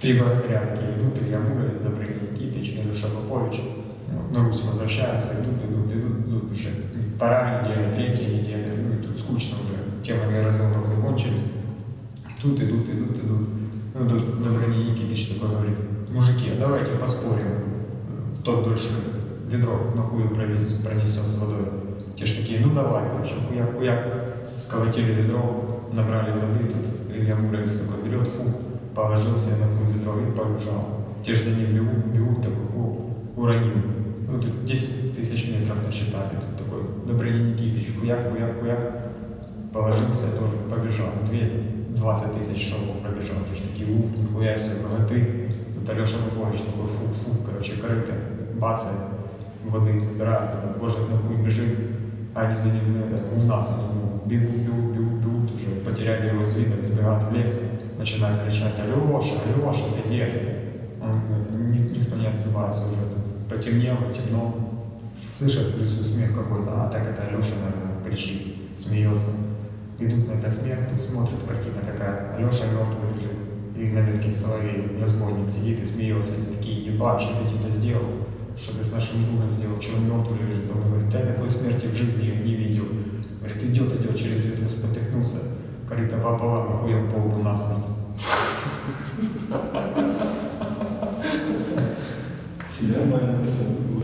Три богатыря такие идут, Илья Муромец, Добрыня Никитич, Илюша Попович. Вот, на Русь возвращаются, идут, идут, идут, идут уже. Вторая неделя, третья неделя, ну и тут скучно уже, темами разговоров закончились. Тут идут, идут, идут. Ну, Добрыня Никитич такой говорит, мужики, давайте поспорим, кто дольше ведро на хую пронесет с водой. Те ж такие, ну давай, короче, хуяк, хуяк, сколотили ведро, набрали воды, тут Илья Муромец такой берет, фу, положил себе на хуй ведро и побежал. Те же за ним бегут, бегут, такой, фу, уронил. Ну, тут 10 тысяч метров насчитали, тут такой Добрыня Никитич, хуяк, хуяк, хуяк, положился, тоже побежал. Две, 20 тысяч шагов пробежал, те ж такие, ух, нихуя себе, богаты. Тут Алеша Попович такой, фу, фу, короче, корыто, бацает, воды набирает, боже, нахуй бежит, а они за ним это, угнаться, ну, бегут, бегут, бегут, бегут, уже потеряли его из вида, забегают в лес, Начинают кричать, Алеша, Алеша, ты где? Он, «Ни- никто не отзывается уже, потемнело, темно, слышат в лесу смех какой-то, а так это Алеша, наверное, кричит, смеется. Идут на этот смех, тут смотрят, картина такая, Алеша мертвый лежит, и на ветке соловей, разбойник сидит и смеется, они такие, ебать, что ты типа сделал, что ты с нашим другом сделал, что он мертвый лежит, он говорит, да такой смерти в жизни не корыто пополам, охуел по лбу насмерть. Нормально, красиво было.